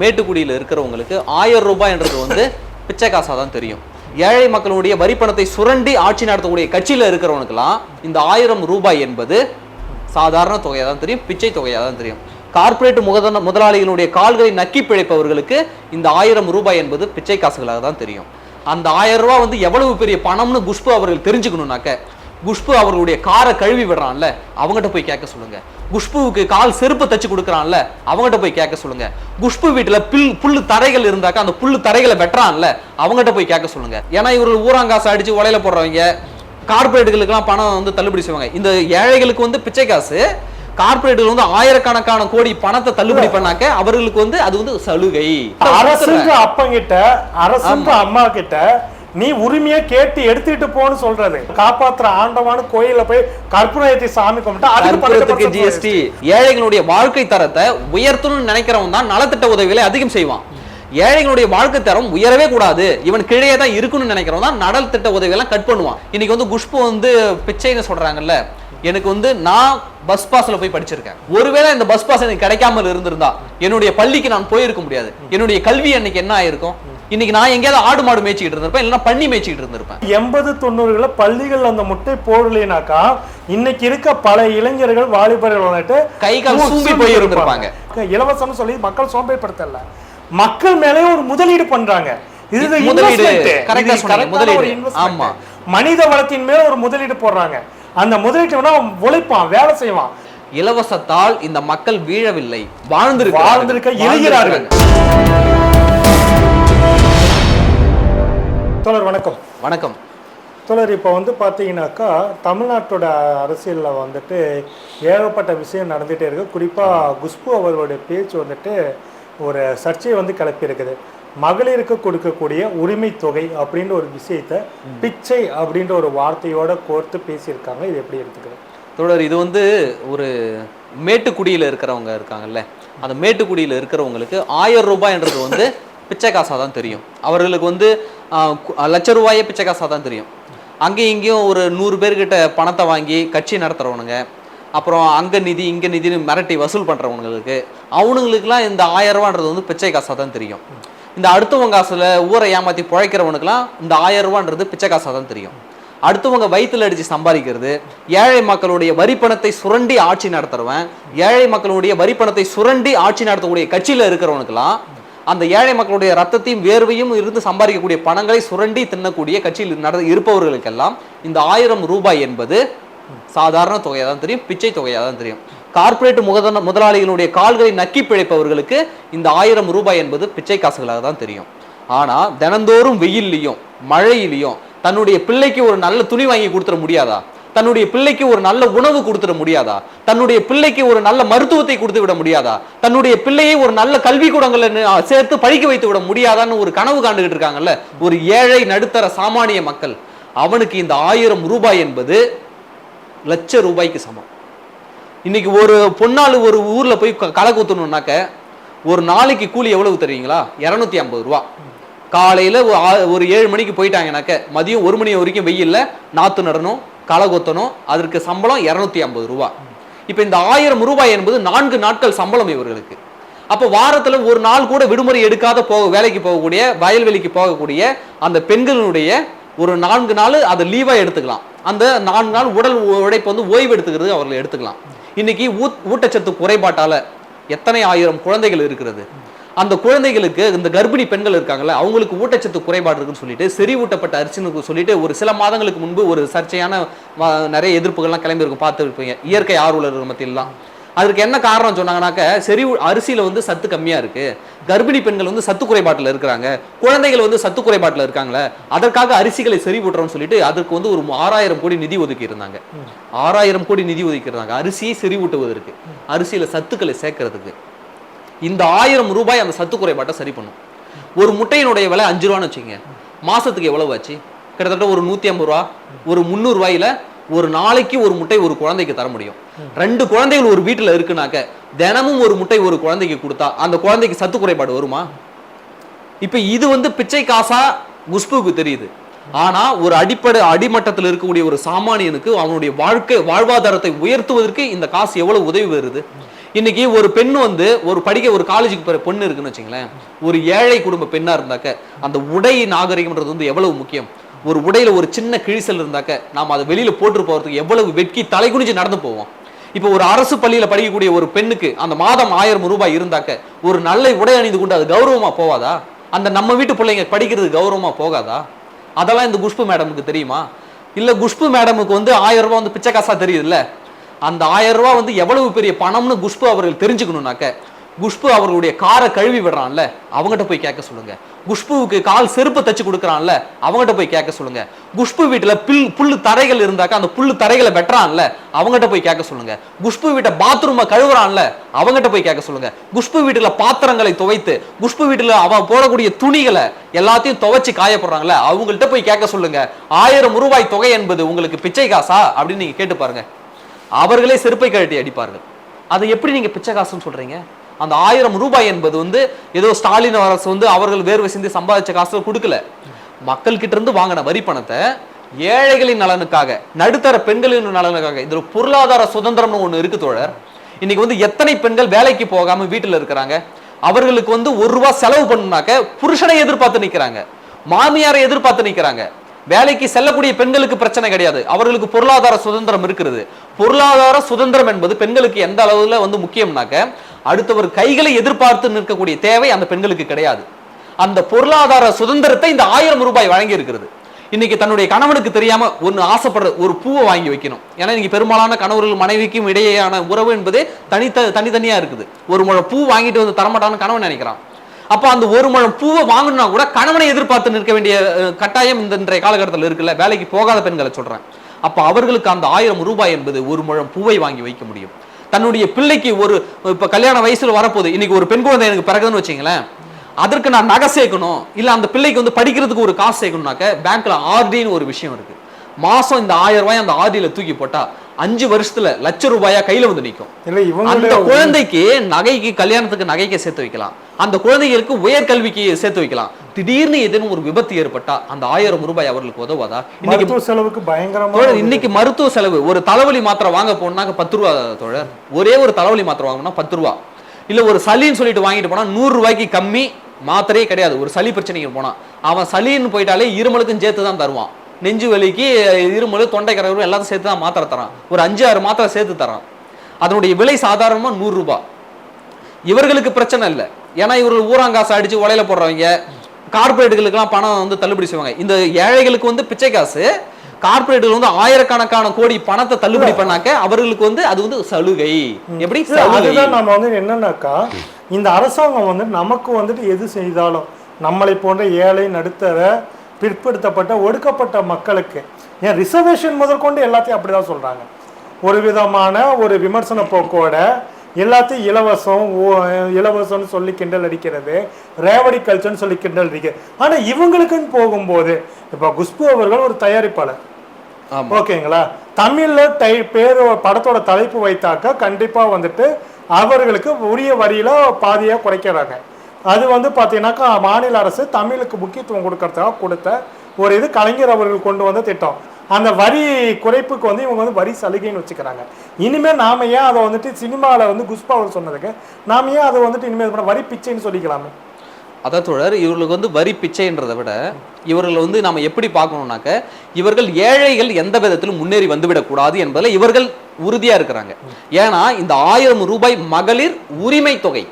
மேட்டுக்குடியில் இருக்கிறவங்களுக்கு ஆயிரம் ரூபாய்ன்றது வந்து பிச்சை காசாக தான் தெரியும். ஏழை மக்களுடைய வரி பணத்தை சுரண்டி ஆட்சி நடத்தக்கூடிய கட்சியில் இருக்கிறவனுக்கெல்லாம் இந்த ஆயிரம் ரூபாய் என்பது சாதாரண தொகையாக தான் தெரியும் பிச்சை தொகையாக தான் தெரியும். கார்ப்பரேட் முகதன முதலாளிகளுடைய கால்களை நக்கி பிழைப்பவர்களுக்கு இந்த ஆயிரம் ரூபாய் என்பது பிச்சை காசுகளாக தான் தெரியும். அந்த ஆயிரம் ரூபாய் வந்து எவ்வளவு பெரிய பணம்னு குஷ்பு அவர்கள் தெரிஞ்சுக்கணும்னாக்க குஷ்பு அவர்களுடைய காரை கழுவி விடுறான்ல அவங்ககிட்ட போய் கேட்க சொல்லுங்க. குஷ்புவுக்கு கால் செருப்பு தச்சு கொடுக்குறான்ல அவங்ககிட்ட போய் கேட்க சொல்லுங்க. குஷ்பு வீட்டுல பில் புல்லு தரைகள் இருந்தாக்கா அந்த புல்லு தரைகளை வெட்டுறான்ல அவங்ககிட்ட போய் கேட்க சொல்லுங்க. ஏன்னா இவர்கள் ஊராங்காசு அடிச்சு உலையில போடுறவங்க கார்பரேட்டுகளுக்கெல்லாம் பணம் வந்து தள்ளுபடி செய்வாங்க. இந்த ஏழைகளுக்கு வந்து பிச்சை காசு கார்பரேட்டுகள் வந்து ஆயிரக்கணக்கான கோடி பணத்தை தள்ளுபடி பண்ணாக்க அவர்களுக்கு வந்து அது வந்து சலுகை. அரசுன்ற அப்பங்கிட்ட அரசுன்ற அம்மா கிட்ட நீ உரிமையா கேட்டு எடுத்துட்டு போன்னு சொல்றது காப்பாத்துற ஆண்டவான்னு கோயில்ல போய் கற்பூரத்தை சாமி கும்பிட்டா ஜிஎஸ்டி ஏழைகளுடைய வாழ்க்கை தரத்தை உயர்த்தணும்னு நினைக்கிறவன் தான் நலத்திட்ட உதவிகளை அதிகம் செய்வான். ஏழைகளுடைய வாழ்க்கை தரம் உயரவே கூடாது. இவன் கீழே தான் இருக்கணும்னு நினைக்கிறவன் தான் நடல் திட்ட உதவியெல்லாம் கட் பண்ணுவான். இன்னைக்கு வந்து குஷ்பு வந்து பிச்சைன்னு சொல்றாங்கல்ல. எனக்கு வந்து நான் பஸ் பாஸ்ல போய் படிச்சிருக்கேன். ஒருவேளை இந்த பஸ் பாஸ் எனக்கு கிடைக்காமல் இருந்திருந்தா என்னுடைய பள்ளிக்கு நான் போயிருக்க முடியாது. என்னுடைய கல்வி அன்னைக்கு என்ன ஆயிருக்கும்? இன்னைக்கு நான் எங்கேயாவது ஆடு மாடு மேய்ச்சிக்கிட்டு இருந்திருப்பேன் இல்லைன்னா பண்ணி மேய்ச்சிக்கிட்டு இருந்திருப்பேன். எண்பது தொண்ணூறுகள பள்ளிகள் அந்த முட்டை போடலைனாக்கா இன்னைக்கு இருக்க பல இளைஞர்கள் வாலிபர்கள் வந்துட்டு கை கால் சூம்பி போய் இருந்திருப்பாங்க. இலவசம் சொல்லி மக்கள் சோம்பேறிப்படுத்தல. மக்கள் மேலே ஒரு முதலீடு பண்றாங்க. இது முதலீடு, முதலீடு. ஆமா. மனித வளத்தின் மேல ஒரு முதலீடு போடுறாங்க. அந்த முதலீட்டு உழைப்பான் வேலை செய்வான். இலவசத்தால் இந்த மக்கள் வீழவில்லை வாழ்ந்திருக்க வாழ்ந்திருக்க எழுகிறார்கள் தோழர் வணக்கம். வணக்கம். தோழர் இப்போ வந்து பார்த்தீங்கன்னாக்கா தமிழ்நாட்டோட அரசியலில் வந்துட்டு ஏகப்பட்ட விஷயம் நடந்துகிட்டே இருக்கு. குறிப்பாக குஷ்பு அவர்களுடைய பேச்சு வந்துட்டு ஒரு சர்ச்சையை வந்து கிளப்பியிருக்குது. மகளிருக்கு கொடுக்கக்கூடிய உரிமை தொகை அப்படின்ற ஒரு விஷயத்த பிச்சை அப்படின்ற ஒரு வார்த்தையோட கோர்த்து பேசியிருக்காங்க. இது எப்படி எடுத்துக்கிறது? தொடர் இது வந்து ஒரு மேட்டுக்குடியில் இருக்கிறவங்க இருக்காங்கல்ல. அந்த மேட்டுக்குடியில் இருக்கிறவங்களுக்கு ஆயிரம் ரூபாய்ன்றது வந்து பிச்சை காசாக தான் தெரியும். அவர்களுக்கு வந்து லட்ச ரூபாயே பிச்சை காசாக தான் தெரியும். அங்கேயும் இங்கேயும் ஒரு நூறு பேர்கிட்ட பணத்தை வாங்கி கட்சி நடத்துகிறவனுங்க அப்புறம் அங்கே நிதி இங்கே நிதின்னு மிரட்டி வசூல் பண்ணுறவங்களுக்கு அவனுங்களுக்குலாம் இந்த ஆயிரம் ரூபான்றது வந்து பிச்சை காசாக தான் தெரியும். இந்த அடுத்தவங்க காசில் ஊரை ஏமாற்றி பிழைக்கிறவனுக்குலாம் இந்த ஆயிரம் ரூபான்றது பிச்சை காசாக தான் தெரியும். அடுத்தவங்க வயிற்றில் அடித்து சம்பாதிக்கிறது ஏழை மக்களுடைய வரி பணத்தை சுரண்டி ஆட்சி நடத்துறவன் ஏழை மக்களுடைய வரி பணத்தை சுரண்டி ஆட்சி நடத்தக்கூடிய கட்சியில் இருக்கிறவனுக்கெல்லாம் அந்த ஏழை மக்களுடைய ரத்தத்தையும் வேர்வையும் இருந்து சம்பாதிக்கக்கூடிய பணங்களை சுரண்டி தின்னக்கூடிய கட்சியில் நட இருப்பவர்களுக்கெல்லாம் இந்த ஆயிரம் ரூபாய் என்பது சாதாரண தொகையாக தான் தெரியும் பிச்சை தொகையாக தான் தெரியும். கார்ப்பரேட் முகதன முதலாளிகளுடைய கால்களை நக்கி பிழைப்பவர்களுக்கு இந்த ஆயிரம் ரூபாய் என்பது பிச்சை காசுகளாக தான் தெரியும். ஆனால் தினந்தோறும் வெயில்லையும் மழையிலையும் தன்னுடைய பிள்ளைக்கு ஒரு நல்ல துணி வாங்கி கொடுத்துட முடியாதா? தன்னுடைய பிள்ளைக்கு ஒரு நல்ல உணவு கொடுத்துட முடியாதா? தன்னுடைய பிள்ளைக்கு ஒரு நல்ல மருத்துவத்தை கொடுத்து விட முடியாதா? தன்னுடைய பிள்ளையை ஒரு நல்ல கல்வி கூடங்களை சேர்த்து படிக்க வைத்து விட முடியாதான்னு ஒரு கனவு காண்டுகிட்டு இருக்காங்கல்ல? ஒரு ஏழை நடுத்தர சாமானிய மக்கள். அவனுக்கு இந்த ஆயிரம் ரூபாய் என்பது லட்ச ரூபாய்க்கு சமம். இன்னைக்கு ஒரு பொன்னாள் ஒரு ஊர்ல போய் க- களை குத்தணும்னாக்க ஒரு நாளைக்கு கூலி எவ்வளவு தெரியுங்களா இரநூத்தி ஐம்பது ரூபா. காலையில ஒரு ஒரு ஏழு மணிக்கு போயிட்டாங்கனாக்க மதியம் ஒரு மணி வரைக்கும் வெயில்ல நாத்து நடணும். களை கொத்தணும் அதற்கு சம்பளம் இரநூத்தி ஐம்பது ரூபா. இப்போ இந்த ஆயிரம் ரூபாய் என்பது நான்கு நாட்கள் சம்பளம் இவர்களுக்கு. அப்போ வாரத்தில் ஒரு நாள் கூட விடுமுறை எடுக்காத போக வேலைக்கு போகக்கூடிய வயல்வெளிக்கு போகக்கூடிய அந்த பெண்களுடைய ஒரு நான்கு நாள் அதை லீவாக எடுத்துக்கலாம். அந்த நான்கு நாள் உடல் உழைப்பு வந்து ஓய்வு எடுத்துக்கிறது அவர்கள் எடுத்துக்கலாம். இன்னைக்கு ஊ ஊட்டச்சத்து குறைபாட்டால எத்தனை ஆயிரம் குழந்தைகள் இருக்கிறது? அந்த குழந்தைகளுக்கு இந்த கர்ப்பிணி பெண்கள் இருக்காங்கல்ல அவங்களுக்கு ஊட்டச்சத்து குறைபாடு இருக்குன்னு சொல்லிட்டு செறிவூட்டப்பட்ட அரிசின்னு சொல்லிட்டு ஒரு சில மாதங்களுக்கு முன்பு ஒரு சர்ச்சையான நிறைய எதிர்ப்புகள்லாம் கிளம்பி இருக்கும் பார்த்துருப்பீங்க. இயற்கை ஆர்வலர்கள் மத்தியிலாம் அதற்கு என்ன காரணம் சொன்னாங்கன்னாக்க செறி அரிசியில வந்து சத்து கம்மியா இருக்கு. கர்ப்பிணி பெண்கள் வந்து சத்து குறைபாட்டில் இருக்கிறாங்க. குழந்தைகள் வந்து சத்து குறைபாட்டில் இருக்காங்களே அதற்காக அரிசிகளை செறிவூட்டுறோம்னு சொல்லிட்டு அதற்கு வந்து ஒரு ஆறாயிரம் கோடி நிதி ஒதுக்கி இருந்தாங்க. ஆறாயிரம் கோடி நிதி ஒதுக்கி இருந்தாங்க. அரிசியை செறிவூட்டுவதற்கு அரிசியில சத்துக்களை சேர்க்கறதுக்கு. இந்த ஆயிரம் ரூபாய் அந்த சத்து குறைபாட்டை சரி பண்ணும். ஒரு முட்டையினுடைய விலை அஞ்சு ரூபான்னு வச்சுக்கோங்க. மாசத்துக்கு எவ்வளவு ஆச்சு? கிட்டத்தட்ட ஒரு நூத்தி ஐம்பது ரூபா. ஒரு முந்நூறு ரூபாயில ஒரு நாளைக்கு ஒரு முட்டை ஒரு குழந்தைக்கு தர முடியும். ரெண்டு குழந்தைகள் ஒரு வீட்டுல இருக்குனாக்க தினமும் ஒரு முட்டை ஒரு குழந்தைக்கு கொடுத்தா அந்த குழந்தைக்கு சத்து குறைபாடு வருமா? இப்ப இது வந்து பிச்சை காசா குஷ்புக்கு தெரியுது. ஆனா ஒரு அடிப்படை அடிமட்டத்தில் இருக்கக்கூடிய ஒரு சாமானியனுக்கு அவனுடைய வாழ்க்கை வாழ்வாதாரத்தை உயர்த்துவதற்கு இந்த காசு எவ்வளவு உதவி வருது இன்னைக்கு ஒரு பெண் வந்து ஒரு படிக்க ஒரு காலேஜுக்கு போற பொண்ணு இருக்குன்னு வச்சுங்களேன் ஒரு ஏழை குடும்ப பெண்ணா இருந்தாக்க அந்த உடை நாகரிகம்ன்றது வந்து எவ்வளவு முக்கியம்? ஒரு உடையில ஒரு சின்ன கிழிசல் இருந்தாக்க நாம அதை வெளியில போட்டு போறதுக்கு எவ்வளவு வெட்கி தலை குனிஞ்சு நடந்து போவோம். இப்போ ஒரு அரசு பள்ளியில படிக்கக்கூடிய ஒரு பெண்ணுக்கு அந்த மாதம் ஆயிரம் ரூபாய் இருந்தாக்க ஒரு நல்ல உடை அணிந்து கொண்டு அது கௌரவமா போவாதா? அந்த நம்ம வீட்டு பிள்ளைங்க படிக்கிறது கௌரவமா போகாதா? அதெல்லாம் இந்த குஷ்பு மேடமுக்கு தெரியுமா? இல்ல குஷ்பு மேடமுக்கு வந்து ஆயிரம் ரூபாய் வந்து பிச்சை காசா தெரியுதுல்ல? அந்த ஆயிரம் ரூபா வந்து எவ்வளவு பெரிய பணம்னு குஷ்பு அவர்கள் தெரிஞ்சுக்கணும்னாக்க குஷ்பு அவர்களுடைய காரை கழுவி விடுறான்ல அவங்ககிட்ட போய் கேட்க சொல்லுங்க. குஷ்புவுக்கு கால் செருப்பு தச்சு கொடுக்குறான்ல அவங்ககிட்ட போய் கேட்க சொல்லுங்க. குஷ்பு வீட்டில் பில் புல்லு தரைகள் இருந்தாக்க அந்த புல்லு தரைகளை வெட்டுறான்ல அவங்ககிட்ட போய் கேட்க சொல்லுங்க. குஷ்பு வீட்டை பாத்ரூமை கழுவுறான்ல அவங்ககிட்ட போய் கேட்க சொல்லுங்க. குஷ்பு வீட்டில் பாத்திரங்களை துவைத்து குஷ்பு வீட்டில் அவன் போடக்கூடிய துணிகளை எல்லாத்தையும் துவைச்சு காயப்படுறாங்களே அவங்கள்ட்ட போய் கேட்க சொல்லுங்க. ஆயிரம் ரூபாய் தொகை என்பது உங்களுக்கு பிச்சை காசா? அப்படின்னு நீங்க கேட்டு பாருங்க. அவர்களே செருப்பை கழட்டி அடிப்பார்கள். அதை எப்படி நீங்க பிச்சை காசுன்னு சொல்றீங்க? அந்த ஆயிரம் ரூபாய் என்பது வந்து ஏதோ ஸ்டாலின் அரசு வந்து அவர்கள் வேர்வை சிந்தி சம்பாதிச்ச காசு கொடுக்கல. மக்கள் கிட்ட இருந்து வாங்கின வரி பணத்தை ஏழைகளின் நலனுக்காக நடுத்தர பெண்களின் நலனுக்காக இதுல பொருளாதார சுதந்திரம்னு ஒன்று இருக்கு தோழர். இன்னைக்கு வந்து எத்தனை பெண்கள் வேலைக்கு போகாம வீட்டுல இருக்கிறாங்க? அவர்களுக்கு வந்து ஒரு ரூபா செலவு பண்ணுனாக்க புருஷனை எதிர்பார்த்து நிற்கிறாங்க மாமியாரை எதிர்பார்த்து நிற்கிறாங்க வேலைக்கு செல்லக்கூடிய பெண்களுக்கு பிரச்சனை கிடையாது. அவர்களுக்கு பொருளாதார சுதந்திரம் இருக்கிறது. பொருளாதார சுதந்திரம் என்பது பெண்களுக்கு எந்த அளவுல வந்து முக்கியம்னாக்க அடுத்தவர் கைகளை எதிர்பார்த்து நிற்கக்கூடிய தேவை அந்த பெண்களுக்கு கிடையாது. அந்த பொருளாதார சுதந்திரத்தை இந்த ஆயிரம் ரூபாய் வழங்கி இருக்கிறது இன்னைக்கு தன்னுடைய கணவனுக்கு தெரியாம ஒன்று ஆசைப்படுற ஒரு பூவை வாங்கி வைக்கணும். ஏன்னா இன்னைக்கு பெரும்பாலான கணவர்கள் மனைவிக்கும் இடையேயான உறவு என்பதே தனித்த தனித்தனியா இருக்குது. ஒரு முழம் பூ வாங்கிட்டு வந்து தரமாட்டான்னு கணவன் நினைக்கிறான். அப்போ அந்த ஒரு முழம் பூவை வாங்கணும்னா கூட கணவனை எதிர்பார்த்து நிற்க வேண்டிய கட்டாயம் இந்த இன்றைய காலகட்டத்தில் இருக்குல்ல. வேலைக்கு போகாத பெண்களை சொல்றேன். அப்ப அவர்களுக்கு அந்த ஆயிரம் ரூபாய் என்பது ஒரு முழம் பூவை வாங்கி வைக்க முடியும். தன்னுடைய பிள்ளைக்கு ஒரு இப்ப கல்யாண வயசுல வரப்போகுது இன்னைக்கு ஒரு பெண் குழந்தை எனக்கு பிறகுன்னு வச்சுங்களேன் அதற்கு நான் நகை சேர்க்கணும் இல்ல அந்த பிள்ளைக்கு வந்து படிக்கிறதுக்கு ஒரு காசு சேர்க்கணும்னாக்க பேங்க்ல ஆர்டின்னு ஒரு விஷயம் இருக்கு. மாசம் இந்த ஆயிரம் ரூபாய் அந்த ஆர்டியில தூக்கி போட்டா அஞ்சு வருஷத்துல லட்ச ரூபாயா கையில வந்து நிக்கும். இல்ல அந்த குழந்தைக்கு நகைக்கு கல்யாணத்துக்கு நகைக்கு சேர்த்து வைக்கலாம். அந்த குழந்தைகளுக்கு உயர்கல்விக்கு சேர்த்து வைக்கலாம். திடீர்னு ஏதேனும் ஒரு விபத்து ஏற்பட்டா அந்த ஆயிரம் ரூபாய் அவர்களுக்கு உதவாதா? இன்னைக்கு செலவுக்கு பயங்கரமா இன்னைக்கு மருத்துவ செலவு ஒரு தலைவலி மாத்திரை வாங்க போனாக்க பத்து ரூபா தோழர். ஒரே ஒரு தலைவலி மாத்திரை வாங்கணும்னா பத்து ரூபா. இல்ல ஒரு சளின்னு சொல்லிட்டு வாங்கிட்டு போனா நூறு ரூபாய்க்கு கம்மி மாத்திரையே கிடையாது. ஒரு சளி பிரச்சனைக்கு போனா. அவன் சளின்னு போயிட்டாலே இருமலுக்கும் சேர்த்து தான் தருவான். நெஞ்சு வலிக்கு இருமல் தொண்டை கரவு எல்லாத்தையும் சேர்த்து தான் மாத்திரை தரான். ஒரு அஞ்சு ஆறு மாத்திரை சேர்த்து தரான். அதனுடைய விலை சாதாரணமா நூறு ரூபாய் இவர்களுக்கு பிரச்சனை இல்லை. ஏன்னா இவர்கள் ஊராங்காசு அடிச்சு உலையில போடுறவங்க கார்பரேட்டுகளுக்கெல்லாம் பணம் வந்து தள்ளுபடி செய்வாங்க. இந்த ஏழைகளுக்கு வந்து பிச்சை காசு கார்பரேட்டுகள் வந்து ஆயிரக்கணக்கான கோடி பணத்தை தள்ளுபடி பண்ணாக்க அவர்களுக்கு வந்து அது வந்து சலுகை. எப்படி? அதுதான் நம்ம வந்து என்னன்னாக்கா இந்த அரசாங்கம் வந்து நமக்கு வந்துட்டு எது செய்தாலும் நம்மளை போன்ற ஏழை நடுத்தர பிற்படுத்தப்பட்ட ஒடுக்கப்பட்ட மக்களுக்கு ஏன் ரிசர்வேஷன் முதற்கொண்டு எல்லாத்தையும் அப்படிதான் சொல்றாங்க. ஒரு விதமான ஒரு விமர்சன போக்கோட எல்லாத்தையும் இலவசம் இலவசம்னு சொல்லி கிண்டல் அடிக்கிறது ரேவடி கல்ச்சர்னு சொல்லி கிண்டல் அடிக்கிறது. ஆனா இவங்களுக்குன்னு போகும்போது இப்ப குஷ்பு அவர்கள் ஒரு தயாரிப்பாளர். ஓகேங்களா? தமிழ்ல டை பேர் படத்தோட தலைப்பு வைத்தாக்க கண்டிப்பா வந்துட்டு அவர்களுக்கு உரிய வரியில பாதியா குறைக்கிறாங்க. அது வந்து பாத்தீங்கன்னாக்கா மாநில அரசு தமிழுக்கு முக்கியத்துவம் கொடுக்கறதுக்காக கொடுத்த ஒரு இது கலைஞர் அவர்கள் கொண்டு வந்த திட்டம். அந்த வரி குறைப்புக்கு வந்து இவங்க வந்து வரி சலுகைன்னு வச்சுக்கிறாங்க. இனிமேல் நாம ஏன் அதை வந்துட்டு சினிமாவில் வந்து குஷ்பா அவர் சொன்னதுக்கு நாம ஏன் அதை வந்துட்டு இனிமேல் இது பண்ண வரி பிச்சைன்னு சொல்லிக்கலாமே? அதான் தொடர் இவர்களுக்கு வந்து வரி பிச்சைன்றதை விட இவர்கள் வந்து நாம் எப்படி பார்க்கணும்னாக்க இவர்கள் ஏழைகள் எந்த விதத்திலும் முன்னேறி வந்துவிடக்கூடாது என்பதில் இவர்கள் உறுதியாக இருக்கிறாங்க. ஏன்னா இந்த ஆயிரம் ரூபாய் மகளிர் உரிமை தொகை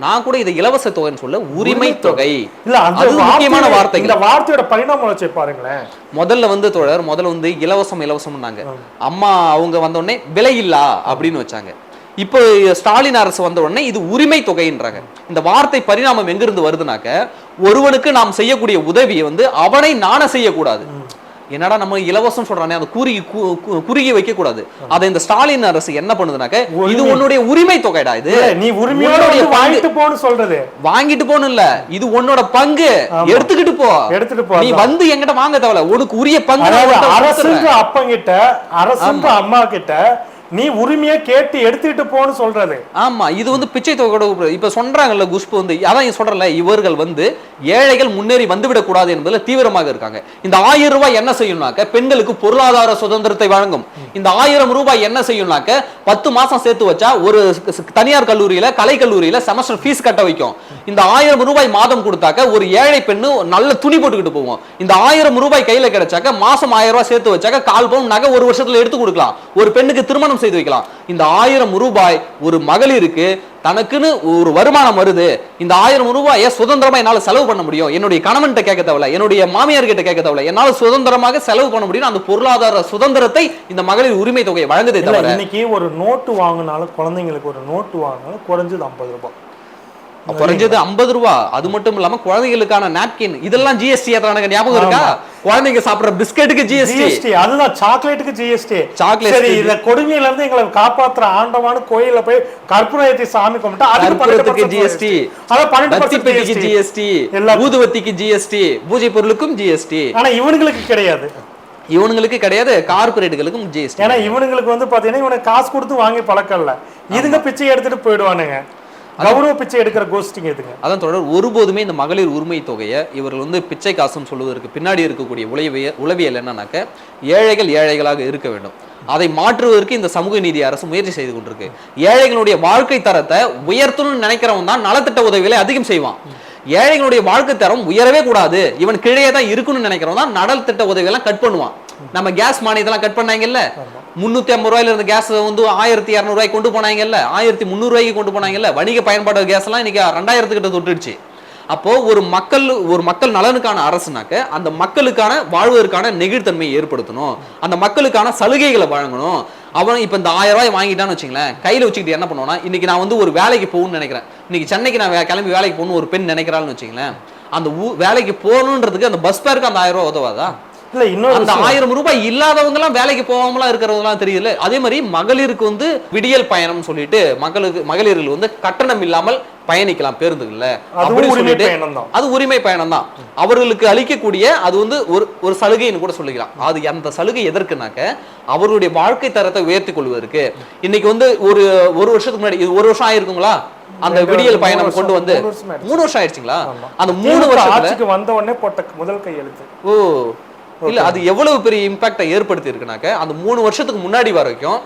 நான் கூட இதை இலவச தொகைன்னு சொல்ல உரிமை தொகை. இல்ல அது முக்கியமான வார்த்தை- இந்த வார்த்தையோட பரிணாம வச்சு பாருங்களேன். முதல்ல வந்து தோழர் முதல்ல வந்து இலவசம் இலவசம்னாங்க. அம்மா அவங்க வந்த உடனே விலையில்லா அப்படின்னு வச்சாங்க. இப்போ ஸ்டாலின் அரசு வந்த உடனே இது உரிமை தொகைன்றாங்க. இந்த வார்த்தை பரிணாமம் எங்கிருந்து வருதுனாக்க ஒருவனுக்கு நாம் செய்யக்கூடிய உதவியை வந்து அவனை நாண செய்யக்கூடாது. என்னடா நம்ம இலவசம் சொல்றானே அந்த குறுகி குறுகி வைக்க கூடாது அதை இந்த ஸ்டாலின் அரசு என்ன பண்ணுதுனாக்க இது உன்னுடைய உரிமை தொகைடா இது. நீ உரிமையோட. வாங்கிட்டு போன்னு சொல்றது. வாங்கிட்டு போகணும் இல்ல இது உன்னோட பங்கு. எடுத்துக்கிட்டு போ. எடுத்துட்டு போ நீ வந்து என்கிட்ட வாங்க தேவையில்ல உனக்கு உரிய பங்கு கொடுத்துறேன். அப்பங்கிட்ட அரசுங்க அம்மா கிட்ட நீ உரிமையா கேட்டு எடுத்துக்கிட்டு போன்னு சொல்றது ஆமா இது வந்து பிச்சை தொகையோட இப்ப சொல்றாங்கல்ல குஷ்பு வந்து அதான் சொல்றல இவர்கள் வந்து ஏழைகள் முன்னேறி வந்துவிடக் கூடாது என்பதுல தீவிரமாக இருக்காங்க. இந்த ஆயிரம் ரூபாய் என்ன செய்யும்னாக்க பெண்களுக்கு பொருளாதார சுதந்திரத்தை வழங்கும். இந்த ஆயிரம் ரூபாய் என்ன செய்யும்னாக்க பத்து மாசம் சேர்த்து வச்சா ஒரு தனியார் கல்லூரியில கலை கல்லூரியில செமஸ்டர் ஃபீஸ் கட்ட வைக்கும். இந்த ஆயிரம் ரூபாய் மாதம் கொடுத்தாக்க ஒரு ஏழை பெண்ணு நல்ல துணி போட்டுக்கிட்டு போவோம். இந்த ஆயிரம் ரூபாய் கையில கிடைச்சாக்க மாசம் ஆயிரம் ரூபாய் சேர்த்து வச்சாக்க கால் பவுன் நகை ஒரு வருஷத்துல எடுத்து கொடுக்கலாம். ஒரு பெண்ணுக்கு திருமணம் செய்து வைக்கலாம். இந்த ஆயிரம் ரூபாய் ஒரு மகளிருக்கு தனக்குன்னு ஒரு வருமானம் வருது இந்த ஆயிரம் ரூபாயை சுதந்திரமா என்னால செலவு பண்ண முடியும்? என்னுடைய கணவன்கிட்ட கேட்க தேவையில்ல என்னுடைய மாமியார் கிட்ட கேட்க தேவையில்ல. என்னால சுதந்திரமாக செலவு பண்ண முடியும் அந்த பொருளாதார சுதந்திரத்தை இந்த மகளிர் உரிமை தொகையை வழங்குதே தவிர. இன்னைக்கு ஒரு நோட்டு வாங்கினாலும் குழந்தைங்களுக்கு ஒரு நோட்டு வாங்கினாலும் குறைஞ்சது ஐம்பது ரூபாய். குறைஞ்சது ஐம்பது ரூபா அது மட்டும் இல்லாம குழந்தைகளுக்கான நாப்கின் இதெல்லாம் ஜிஎஸ்டி ஏத்துறாங்க ஞாபகம் இருக்கா குழந்தைங்க சாப்பிடுற பிஸ்கெட்டுக்கு ஜிஎஸ்டி அதுதான் சாக்லேட்டுக்கு ஜிஎஸ்டி Chocolate சரி இந்த கொடுமையில இருந்து எங்களை காப்பாத்துற ஆண்டவான கோயில்ல போய் கற்பூரத்தை சாமி கும்பிட்டா அதுக்கு கற்பூரத்துக்கு 12% ஜிஎஸ்டி அதான் பன்னெண்டு ஜிஎஸ்டி. ஊதுவத்திக்கு ஜிஎஸ்டி பூஜை பொருளுக்கும் ஜிஎஸ்டி ஆனா இவனுங்களுக்கு கிடையாது இவனுங்களுக்கு கிடையாது கார்பரேட்டுகளுக்கும் ஜிஎஸ்டி ஏன்னா இவனுங்களுக்கு வந்து பாத்தீங்கன்னா இவனுக்கு காசு கொடுத்து வாங்கி பழக்கம் இல்ல இதுங்க பிச்சை எடுத்துட்டு போயிடுவானுங்க கௌரவ பிச்சை எடுக்கிற கோஷ்டிங்க இதுங்க. அதான் தொடர் ஒருபோதுமே இந்த மகளிர் உரிமை தொகையை இவர்கள் வந்து பிச்சை காசுன்னு சொல்வதற்கு பின்னாடி இருக்கக்கூடிய உளவியல் உளவியல் என்னன்னாக்க ஏழைகள் ஏழைகளாக இருக்க வேண்டும். அதை மாற்றுவதற்கு இந்த சமூக நீதி அரசு முயற்சி செய்து கொண்டிருக்கு. ஏழைகளுடைய வாழ்க்கை தரத்தை உயர்த்தணும்னு நினைக்கிறவன் தான் நலத்திட்ட உதவிகளை அதிகம் செய்வான். ஏழைகளுடைய வாழ்க்கை தரம் உயரவே கூடாது. இவன் கீழே தான் இருக்கணும்னு நினைக்கிறவன் தான் நடல் திட்ட உதவியெல்லாம் கட் பண்ணுவான். நம்ம கேஸ் மானியத்தெல்லாம் கட் பண்ணாங்கல்ல? முன்னூத்தி ஐம்பது ரூபாயில இருந்த கேஸ் வந்து ஆயிரத்தி இரநூறுவாய்க்கு கொண்டு போனாங்கல்ல? ஆயிரத்தி முந்நூறுவாய்க்கு கொண்டு போனாங்கல்ல? வணிக பயன்பாடு கேஸ் எல்லாம் இன்னைக்கு ரெண்டாயிரத்து கிட்ட தொட்டுடுச்சு. அப்போ ஒரு மக்கள் ஒரு மக்கள் நலனுக்கான அரசுனாக்க அந்த மக்களுக்கான வாழ்வதற்கான நெகிழ்த்தன்மையை ஏற்படுத்தணும். அந்த மக்களுக்கான சலுகைகளை வழங்கணும். அவன் இப்போ இந்த ஆயிரம் ரூபாய் வாங்கிட்டான்னு வச்சுங்களேன் கையில் வச்சுக்கிட்டு என்ன பண்ணுவானா இன்னைக்கு நான் வந்து ஒரு வேலைக்கு போகணும்னு நினைக்கிறேன். இன்னைக்கு சென்னைக்கு நான் கிளம்பி வேலைக்கு போகணும்னு ஒரு பெண் நினைக்கிறாள்னு வச்சுங்களேன் அந்த ஊ வேலைக்கு போகணுன்றதுக்கு அந்த பஸ் பேருக்கு அந்த ஆயிரம் ரூபாய் உதவாதா? இல்ல இன்னொரு அந்த ஆயிரம் ரூபாய் இல்லாதவங்க எல்லாம் வேலைக்கு போகாமலாம் இருக்கிறவங்கலாம் தெரியல அதே மாதிரி மகளிருக்கு வந்து விடியல் பயணம் சொல்லிட்டு மகளுக்கு மகளிர்கள் வந்து கட்டணம் இல்லாமல் பயணிக்கலாம் பேருந்துகள்ல. அப்படி சொல்லிட்டு அது உரிமை பயணம் தான் அவர்களுக்கு அளிக்கக்கூடிய அது வந்து ஒரு ஒரு சலுகைன்னு கூட சொல்லிக்கலாம். அது அந்த சலுகை எதற்குனாக்க அவர்களுடைய வாழ்க்கை தரத்தை உயர்த்தி கொள்வதற்கு. இன்னைக்கு வந்து ஒரு ஒரு வருஷத்துக்கு முன்னாடி இது ஒரு வருஷம் ஆயிருக்குங்களா? அந்த விடியல் பயணம் கொண்டு வந்து மூணு வருஷம் ஆயிடுச்சுங்களா. அந்த மூணு ஆட்சிக்கு வந்த உடனே போட்ட முதல் கையெழுத்து. ஓ. இல்ல அது எவ்வளவு பெரிய இம்பாக்டை ஏற்படுத்தி இருக்குனாக்க அந்த மூணு வருஷத்துக்கு முன்னாடி வரைக்கும்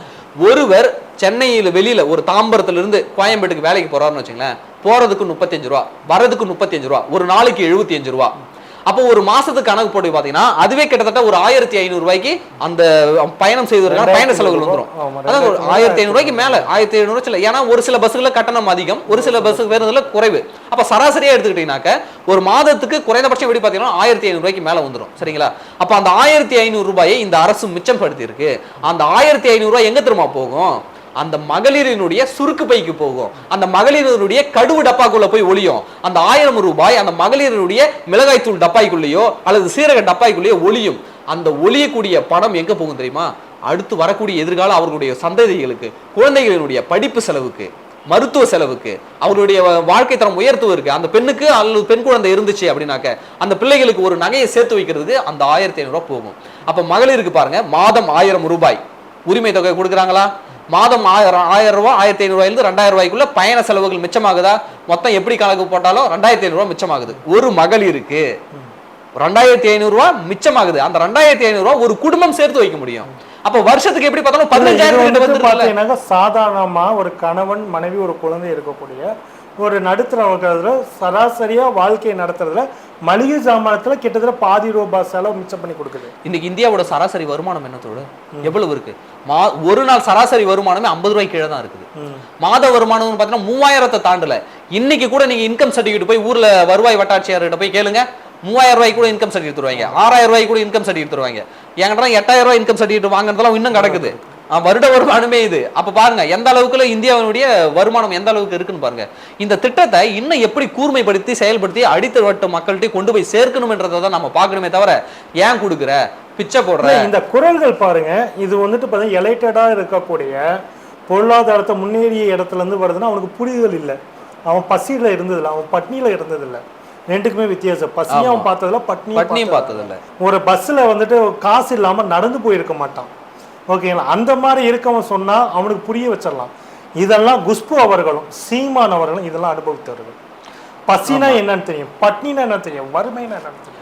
ஒருவர் சென்னையில வெளியில ஒரு தாம்பரத்துல இருந்து கோயம்பேட்டுக்கு வேலைக்கு போறாருன்னு வச்சுங்களேன் போறதுக்கு முப்பத்தஞ்சு ரூபா வரதுக்கு முப்பத்தஞ்சு ரூபா ஒரு நாளைக்கு எழுபத்தி அஞ்சு ரூபா. அப்போ ஒரு மாசத்துக்கு கணக்கு போட்டு பாத்தீங்கன்னா அதுவே கிட்டத்தட்ட ஒரு ஆயிரத்தி ஐநூறு ரூபாய்க்கு அந்த பயணம் செய்வதற்கான பயண செலவுகள் வந்துரும். ஆமா, அதான் ஒரு ஆயிரத்தி ஐநூறு ரூபாய்க்கு மேல ஆயிரத்தி ஐநூறு சில ஏன்னா ஒரு சில பஸ்ஸுல கட்டணம் அதிகம் ஒரு சில பஸ் பேருந்துல குறைவு. அப்ப சராசரியா எடுத்துக்கிட்டீங்கன்னாக்க ஒரு மாதத்துக்கு குறைந்தபட்சம் எப்படி பாத்தீங்கன்னா ஆயிரத்தி ஐநூறு ரூபாய்க்கு மேல வந்துரும். சரிங்களா? அப்ப அந்த ஆயிரத்தி ஐநூறு ரூபாயை இந்த அரசு மிச்சம் படுத்தி இருக்கு அந்த ஆயிரத்தி ஐநூறு ரூபாய் எங்க திரும்ப போகும்? அந்த மகளிரினுடைய சுருக்கு பைக்கு போகும். அந்த மகளிரினுடைய கடுவு டப்பாக்குள்ள போய் ஒளியும். அந்த ஆயிரம் ரூபாய் அந்த மகளிரினுடைய மிளகாய் தூள் டப்பாய்க்குள்ளேயோ அல்லது சீரக டப்பாய்க்குள்ளேயோ ஒளியும். அந்த ஒளியக்கூடிய பணம் எங்க போகும் தெரியுமா? அடுத்து வரக்கூடிய எதிர்கால அவர்களுடைய சந்ததிகளுக்கு குழந்தைகளினுடைய படிப்பு செலவுக்கு மருத்துவ செலவுக்கு அவருடைய வாழ்க்கை தரம் உயர்த்துவதற்கு அந்த பெண்ணுக்கு அல்லது பெண் குழந்தை இருந்துச்சு அப்படின்னாக்க அந்த பிள்ளைகளுக்கு ஒரு நகையை சேர்த்து வைக்கிறதுக்கு அந்த ஆயிரத்தி ஐநூறு ரூபாய் போகும். அப்ப மகளிருக்கு பாருங்க மாதம் ஆயிரம் ரூபாய். உரிமை தொகை கொடுக்குறாங்களா? மாதம் ஆயிரம் ஆயிரம் ரூபாய் ஆயிரத்தி ஐநூறுவாயிலிருந்து ரெண்டாயிரம் ரூபாய்க்குள்ள பயண செலவுகள் மிச்சமாகுதா? மொத்தம் எப்படி கணக்கு போட்டாலும் ரெண்டாயிரத்தி ஐநூறு ரூபாய் மிச்சமாகுது. ஒரு மகளிருக்கு ரெண்டாயிரத்தி ஐநூறு ரூபாய் மிச்சமாகுது. அந்த ரெண்டாயிரத்தி ஐநூறு ரூபாய் ஒரு குடும்பம் சேர்த்து வைக்க முடியும். அப்ப வருஷத்துக்கு எப்படி பார்த்தாலும் பதினஞ்சாயிரம் சாதாரணமா ஒரு கணவன் மனைவி ஒரு குழந்தை இருக்கக்கூடிய ஒரு நடுத்தர வர்க்கத்துல சராசரியா வாழ்க்கையை நடத்துறதுல மளிகை சாமானத்துல கிட்டத்தட்ட பாதி ரூபாய் செலவு மிச்சம் பண்ணி கொடுக்குது. இன்னைக்கு இந்தியாவோட சராசரி வருமானம் என்னத்தோட எவ்வளவு இருக்கு? மா ஒரு நாள் சராசரி வருமானமே ஐம்பது ரூபாய்க்கு கீழே தான் இருக்குது. மாத வருமானம்னு பார்த்தீங்கன்னா மூவாயிரத்தை தாண்டல. இன்னைக்கு கூட நீங்க இன்கம் சர்டிஃபிகேட் போய் ஊர்ல வருவாய் வட்டாட்சியர்கிட்ட போய் கேளுங்க. மூவாயிரம் ரூபாய்க்கு கூட இன்கம் சர்டிஃபிகேட் தருவாங்க. ஆறாயிரம் ரூபாய்க்கு கூட இன்கம் சர்டிஃபிகேட் தருவாங்க. என்கிட்ட எட்டாயிரம் ரூபாய் இன்கம் சர்டிஃபிகேட் வாங்குறதெல்லாம் இன்னும் கிடக்குது. வருட வருமானமே இது. அப்ப பாருங்க எந்த அளவுக்குல இந்தியாவினுடைய வருமானம் எந்த அளவுக்கு இருக்குன்னு பாருங்க. இந்த திட்டத்தை இன்னும் எப்படி கூர்மைப்படுத்தி செயல்படுத்தி அடித்தட்டு மக்கள்கிட்ட கொண்டு போய் சேர்க்கணும்ன்றதை தான் நம்ம பார்க்கணுமே தவிர ஏன் கொடுக்குற பிச்சை போடுற? இந்த குரல்கள் பாருங்க. இது வந்துட்டு பார்த்தீங்கன்னா எலைட்டடா இருக்கக்கூடிய பொருளாதாரத்தை முன்னேறிய இடத்துல இருந்து வருதுன்னா அவனுக்கு புரிதல் இல்லை. அவன் பசியில இருந்ததில்ல அவன் பட்னியில இருந்ததில்ல. ரெண்டுக்குமே வித்தியாசம். பசியும் அவன் பார்த்ததில்ல பட்னியும் பட்னியும் பார்த்ததில்ல. பார்த்ததில்ல. ஒரு பஸ்ஸில் வந்துட்டு காசு இல்லாமல் நடந்து போயிருக்க மாட்டான். ஓகேங்களா? அந்த மாதிரி இருக்கவன் சொன்னா அவனுக்கு புரிய வச்சிடலாம். இதெல்லாம் குஷ்பு அவர்களும் சீமான் அவர்களும் இதெல்லாம் அனுபவித்தவர்கள். பசினா என்னன்னு தெரியும் பட்னினா என்ன தெரியும் வறுமைனா என்னன்னு தெரியும்.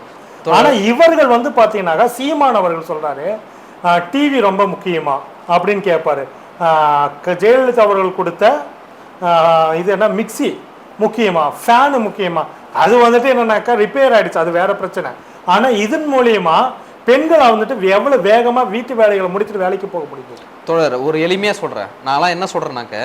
ஆனா இவர்கள் வந்து பாத்தீங்கன்னாக்கா சீமான் அவர்கள் சொல்றாரு டிவி ரொம்ப முக்கியமா? அப்படின்னு கேட்பாரு ஜெயலலிதா அவர்கள் கொடுத்த இது என்ன மிக்ஸி முக்கியமா? ஃபேனு முக்கியமா? அது வந்துட்டு என்னன்னாக்கா ரிப்பேர் ஆயிடுச்சு அது வேற பிரச்சனை. ஆனா இதன் மூலியமா பெண்களை வந்துட்டு எவ்வளவு வேகமா வீட்டு வேலைகளை முடிச்சுட்டு வேலைக்கு போக முடியுது தோழர் ஒரு எளிமையா சொல்றேன் நான்லாம் என்ன சொல்றேன்னாக்க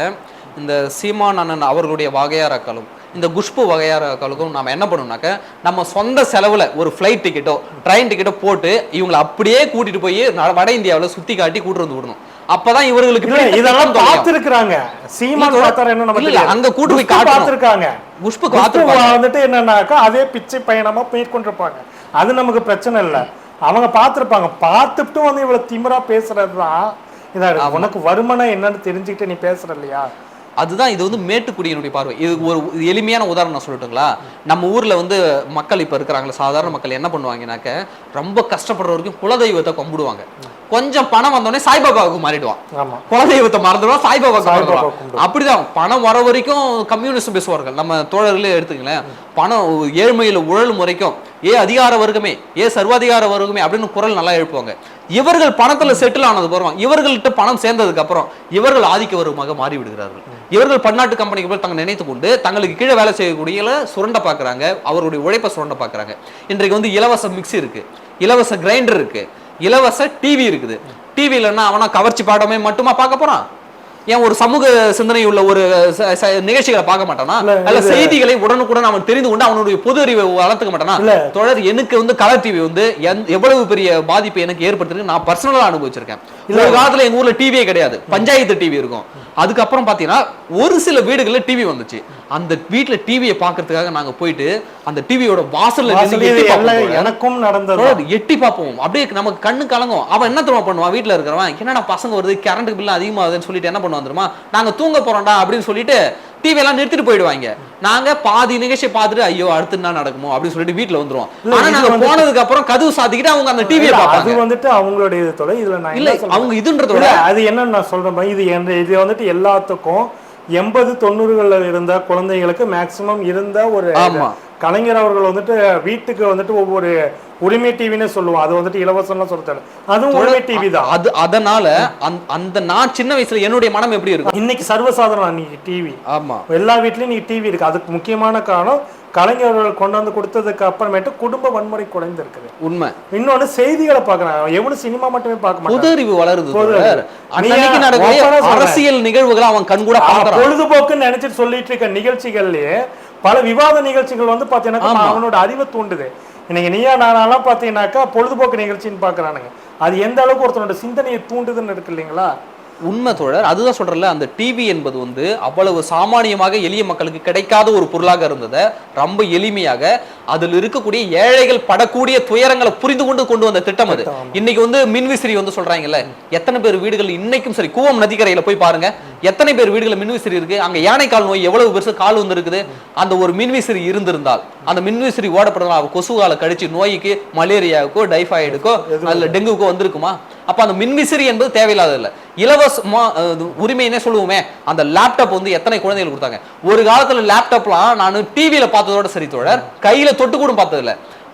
இந்த சீமான் அண்ணன் அவர்களுடைய வகையாராக்களும் இந்த குஷ்பு வகையாராக்களுக்கும் நாம என்ன பண்ணணும்னாக்க நம்ம சொந்த செலவுல ஒரு ஃப்ளைட் டிக்கெட்டோ ட்ரெயின் டிக்கெட்டோ போட்டு இவங்களை அப்படியே கூட்டிட்டு போய் வட இந்தியாவுல சுத்தி காட்டி கூட்டு வந்து விடணும் அப்பதான் இவர்களுக்கு இதெல்லாம். பார்த்திருக்கிறாங்க சீமான் பார்த்தாரு என்ன. அங்க கூட்டு போய். பார்த்திருக்காங்க பார்த்திருப்பாங்க. வந்துட்டு என்னன்னாக்கா அதே பிச்சை பயணமா மேற்கொண்டிருப்பாங்க அது நமக்கு பிரச்சனை இல்ல அவங்க பார்த்திருப்பாங்க. பார்த்துட்டு வந்து இவ்வளவு திமிரா பேசுறதுதான் இதா இருக்கு. உனக்கு வருமானம் என்னன்னு தெரிஞ்சுக்கிட்டு நீ பேசுற இல்லையா? அதுதான் இது வந்து மேட்டுக்குடியினுடைய பார்வை. இது ஒரு எளிமையான உதாரணம் நான் சொல்லட்டுங்களா? நம்ம ஊர்ல வந்து மக்கள் இப்ப இருக்கிறாங்களே சாதாரண மக்கள் என்ன பண்ணுவாங்கனாக்க ரொம்ப கஷ்டப்படுற வரைக்கும் குலதெய்வத்தை கும்பிடுவாங்க. கொஞ்சம் பணம் வந்தோடனே சாய்பாபாவுக்கு மாறிடுவான். குலதெய்வத்தை மறந்துடுவான் சாய்பாபாவுக்கு கும்பிடுவான். அப்படிதான் பணம் வர வரைக்கும் கம்யூனிஸ்ட் பேசுவார்கள். நம்ம தோழர்களே எடுத்துங்களேன் பணம் ஏழ்மையில உழல் முறைக்கும் ஏ அதிகார வர்க்கமே ஏ சர்வாதிகார வர்க்கமே அப்படின்னு குரல் நல்லா எழுப்புவாங்க. இவர்கள் பணத்துல செட்டில் ஆனது போறோம். இவர்கள்ட்ட பணம் சேர்ந்ததுக்கு அப்புறம் இவர்கள் ஆதிக்க வர்க்கமாக மாறி விடுகிறார்கள் இவர்கள் பன்னாட்டு கம்பெனிக்கு போய் தங்க நினைத்து கொண்டு தங்களுக்கு கீழே வேலை செய்யக்கூடிய சுரண்ட பார்க்கறாங்க அவருடைய உழைப்பை சுரண்ட பார்க்கறாங்க இன்றைக்கு வந்து இலவச மிக்ஸி இருக்கு. இலவச கிரைண்டர் இருக்கு. இலவச டிவி இருக்குது. டிவிலன்னா அவனா கவர்ச்சி பாடமே மட்டுமா பார்க்க போறான்? ஏன் ஒரு சமூக சிந்தனை உள்ள ஒரு நிகழ்ச்சிகளை பார்க்க மாட்டானா? அல்ல செய்திகளை உடனுக்குடன் அவன் தெரிந்து கொண்டு அவனுடைய பொது அறிவை வளர்த்துக்க மாட்டானா. தொடர் எனக்கு வந்து கலர் டிவி வந்து எவ்வளவு பெரிய பாதிப்பை எனக்கு ஏற்படுத்திருக்கு நான் பர்சனலா அனுபவிச்சிருக்கேன். ஒரு காலத்துல எங்க ஊர்ல டிவியே கிடையாது. பஞ்சாயத்து டிவி இருக்கும். அதுக்கப்புறம் பாத்தீங்கன்னா ஒரு சில வீடுகள்ல டிவி வந்துச்சு. அந்த வீட்ல டிவியை பார்க்கிறதுக்காக நாங்க போயிட்டு அந்த டிவியோட வாசல்ல. எனக்கும் நடந்தது எட்டி பார்ப்போம். அப்படியே நமக்கு கண்ணு கலங்கும். அவன் என்ன தெரியுமா பண்ணுவான்? வீட்ல இருக்கிறவன் என்னடா பசங்க வருது? கரண்ட் பில் அதிகமாகுதுன்னு சொல்லிட்டு என்ன பண்ணுவான் தெரியுமா நாங்க தூங்க போறோம்டா அப்படின்னு சொல்லிட்டு டிவி எல்லாம் நிறுத்திட்டு போயிடுவாங்க. நாங்க பாதி நிகழ்ச்சியை பார்த்துட்டு ஐயோ அடுத்து என்ன நடக்குமோ அப்படின்னு சொல்லிட்டு வீட்ல வந்துருவோம். ஆனா நாங்க போனதுக்கு அப்புறம் கதவு சாத்திக்கிட்டு அவங்க அந்த டிவியை இல்ல, அது பார்ப்பாங்க. வந்துட்டு அவங்களுடைய தொலை இதுல நான் இல்ல என்ன அவங்க இதுன்றதோட அது என்னன்னு நான் சொல்றேன் இது எந்த- இது வந்துட்டு எல்லாத்துக்கும் எண்பது தொண்ணூறுகள்ல இருந்த குழந்தைகளுக்கு மேக்சிமம் இருந்த ஒரு. கலைஞர் அவர்கள் வந்துட்டு வீட்டுக்கு வந்துட்டு ஒவ்வொரு உரிமை டிவின்னு சொல்லுவோம். அது வந்துட்டு இலவசம்லாம் சொல்ல தேவை அதுவும் உரிமை டிவி தான். அது அதனால அந்த- நான் சின்ன வயசுல என்னுடைய மனம் எப்படி இருக்கும்? இன்னைக்கு சர்வசாதாரணம் இன்னைக்கு டிவி. ஆமா. எல்லா வீட்லயும் நீங்க டிவி இருக்கு. அதுக்கு முக்கியமான காரணம் கலைஞர் அவர்கள் கொண்டு வந்து கொடுத்ததுக்கு அப்புறமேட்டு குடும்ப வன்முறை குறைந்து இருக்குது உண்மை. இன்னொன்னு செய்திகளை பார்க்கறாங்க. எவனும் சினிமா மட்டுமே பார்க்க அறிவு வளருது நீங்க. அரசியல் நிகழ்வுகளை அவன் கண் கூட அவன் பார்க்கறான். பொழுதுபோக்குன்னு நினைச்சிட்டு சொல்லிட்டு இருக்க நிகழ்ச்சிகள்லயே பல விவாத நிகழ்ச்சிகள் வந்து பாத்தீங்கன்னா அவனோட அறிவை தூண்டுது. இன்னைக்கு நீயா நானாலாம் பாத்தீங்கன்னாக்கா பொழுதுபோக்கு நிகழ்ச்சின்னு பாக்குறானுங்க அது எந்த அளவுக்கு ஒருத்தனோட சிந்தனையை தூண்டுதுன்னு இருக்கு இல்லைங்களா? உண்மை தோழர் அதுதான் சொல்றேன்ல அந்த டிவி என்பது வந்து அவ்வளவு சாமானியமாக எளிய மக்களுக்கு கிடைக்காத ஒரு பொருளாக இருந்ததை ரொம்ப எளிமையாக அதில் இருக்கக்கூடிய ஏழைகள் படக்கூடிய துயரங்களை புரிந்து கொண்டு கொண்டு வந்த திட்டம் அது. இன்னைக்கு வந்து மின்விசிறி வந்து சொல்றாங்கல்ல எத்தனை பேர் வீடுகள் இன்னைக்கும் சரி கூவம் நதிக்கரையில போய் பாருங்க எத்தனை பேர் வீடுகள் மின்விசிறி இருக்கு அங்க யானைக்கால் நோய் எவ்வளவு பெருசு கால் வந்து இருக்குது அந்த ஒரு மின்விசிறி இருந்திருந்தால் அந்த மின்விசிறி ஓடப்படுறதால் கொசுவால கடிச்சு நோய்க்கு மலேரியாவுக்கோ டைஃபாய்டுக்கோ அல்ல டெங்குக்கோ வந்திருக்குமா? அப்ப அந்த மின்விசிறி என்பது தேவையில்லாத இல்ல இலவசமா உரிமைன்னே சொல்லுவோமே அந்த லேப்டாப் வந்து எத்தனை குழந்தைகள் கொடுத்தாங்க ஒரு காலத்துல லேப்டாப்லாம் நான் டிவியில பார்த்ததோட சரி தோழர் கையில தொட்டு கூட பார்த்தது இல்ல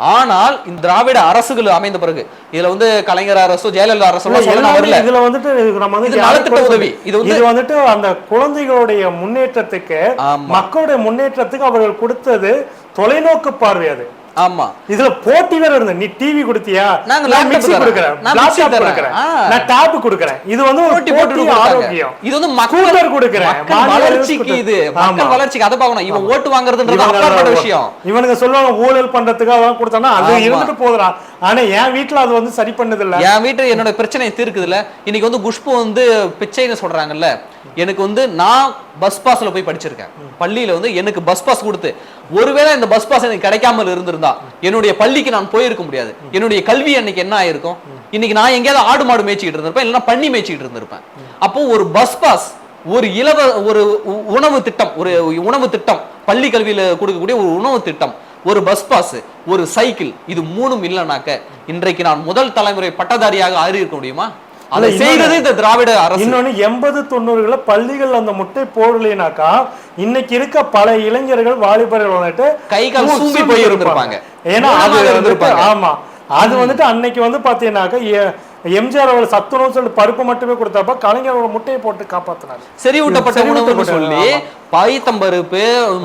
ஆனால் இந்த திராவிட அரசுகள் அமைந்த பிறகு இதுல வந்து கலைஞர் அரசோ ஜெயலலிதா அரசோ வரல இதுல வந்துட்டு நம்ம வந்து நலத்திட்ட? உதவி. இது வந்து- இது வந்துட்டு அந்த குழந்தைகளுடைய முன்னேற்றத்துக்கு. மக்களுடைய முன்னேற்றத்துக்கு அவர்கள் கொடுத்தது தொலைநோக்கு பார்வை அது ஆமா. இதுல போட்டி வேற இருந்தது நீ டிவி கொடுத்தியா? நாங்க மிக்ஸி. கொடுக்கறேன். லேப்டாப். கொடுக்கறேன். நான் டாப் கொடுக்கறேன். இது வந்து ஒரு போட்டி போட்டி ஆரோக்கியம். இது வந்து மக்கள் கொடுக்கறேன். வளர்ச்சிக்கு. இது. மக்கள் வளர்ச்சிக்கு அதை பார்க்கணும் இவன் ஓட்டு வாங்குறதுன்றது அப்பாற்பட்ட விஷயம். இவனுங்க சொல்லுவாங்க ஊழல் பண்றதுக்கு அதெல்லாம் கொடுத்தானா அது. இருந்துட்டு போதுடா ஆனா என் வீட்டுல அது வந்து சரி பண்ணது இல்ல என் வீட்டு என்னோட பிரச்சனை தீர்க்குதுல்ல. இன்னைக்கு வந்து குஷ்பு வந்து பிச்சைன்னு சொல்றாங்கல்ல. எனக்கு வந்து நான் பஸ் பாஸ்ல போய் படிச்சிருக்கேன். பள்ளியில வந்து எனக்கு பஸ் பாஸ் கொடுத்து. ஒருவேளை இந்த பஸ் பாஸ் எனக்கு கிடைக்காமல் இருந்திருந்தா என்னுடைய பள்ளிக்கு நான் போயிருக்க முடியாது. என்னுடைய கல்வி அன்னைக்கு என்ன ஆயிருக்கும்? இன்னைக்கு நான் எங்கேயாவது ஆடு மாடு மேய்ச்சிக்கிட்டு இருந்திருப்பேன் இல்லைன்னா பண்ணி மேய்ச்சிக்கிட்டு இருந்திருப்பேன். அப்போ ஒரு பஸ் பாஸ் ஒரு இலவ ஒரு உணவு திட்டம் ஒரு உணவு திட்டம் பள்ளி கல்வியில கொடுக்கக்கூடிய ஒரு உணவு திட்டம் ஒரு பஸ் பாஸ் ஒரு சைக்கிள் இது மூணும் இல்லைனாக்க இன்றைக்கு நான் முதல் தலைமுறை பட்டதாரியாக ஆறி இருக்க முடியுமா? அதை செய்தது இந்த திராவிட அரசு. இன்னொன்னு எண்பது தொண்ணூறுகளில் பள்ளிகள் அந்த முட்டை போடலைனாக்கா இன்னைக்கு இருக்க பல இளைஞர்கள் வாலிபர்கள் வந்துட்டு கை கால் சூம்பி போய் இருப்பாங்க. ஏன்னா அது. ஆமா. அது வந்துட்டு அன்னைக்கு வந்து பாத்தீங்கன்னாக்கா எம்ஜிஆர் அவர் சத்துணவு சொல்லி பருப்பு மட்டுமே கொடுத்தப்ப கலைஞர் ஒரு முட்டையை போட்டு காப்பாத்தினாரு. செறிவூட்டப்பட்ட உணவுன்னு செறிவூட்டப்பட்ட, சொல்லி பாய்த்தம்பருப்பு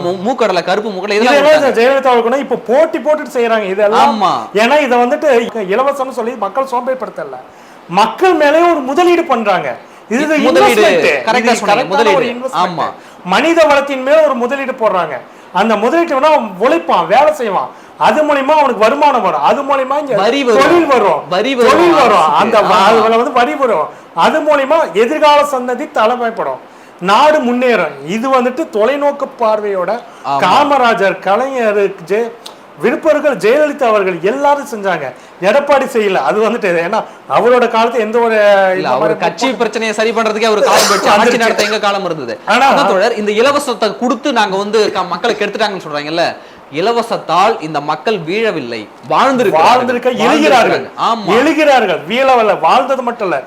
மூ- மூக்கடலை கருப்பு மூக்கடலை இதெல்லாம். ஜெயலலிதா அவர்கள் இப்ப போட்டி போட்டுட்டு செய்யறாங்க இதெல்லாம். ஏன்னா இதை வந்துட்டு இலவசம்னு சொல்லி மக்கள் சோம்பேறிப்படுத்தல. மக்கள் மேலே ஒரு முதலீடு பண்றாங்க. இது முதலீடு. ஆமா. மனித வளத்தின் மேல ஒரு முதலீடு போடுறாங்க. அந்த முதலீட்டு வேணா அவன் உழைப்பான் வேலை செய்வான். அது மூலியமா அவனுக்கு வருமானம் வரும். அது மூலியமா இங்க வரி. தொழில் வரும். வரி வரும். தொழில் வரும். அந்த வந்து வரி வரும். அது மூலியமா எதிர்கால சந்ததி தலைமைப்படும் நாடு முன்னேறும். இது வந்துட்டு தொலைநோக்கு பார்வையோட காமராஜர் கலைஞர் ஜெய விருப்பர்கள் ஜெயலலிதா அவர்கள் எல்லாரும் செஞ்சாங்க. எடப்பாடி செய்யல. அது வந்துட்டு ஏன்னா அவரோட காலத்து எந்த ஒரு அவர் கட்சி பிரச்சனையை சரி பண்றதுக்கே அவர் காலம் போயிடுச்சு. ஆட்சி நடத்த எங்க காலம் இருந்தது? ஆனா- தோழர் இந்த இலவசத்தை கொடுத்து நாங்க வந்து மக்களை கெடுத்துட்டாங்கன்னு சொல்றாங்கல்ல. இலவசத்தால் இந்த மக்கள் வீழவில்லை. வாழ்ந்திருக்கிறார்கள். வாழ்ந்திருக்க எழுகிறார்கள் ஆமா. எழுகிறார்கள் வீழவல்ல. வாழ்ந்தது மட்டும் இல்ல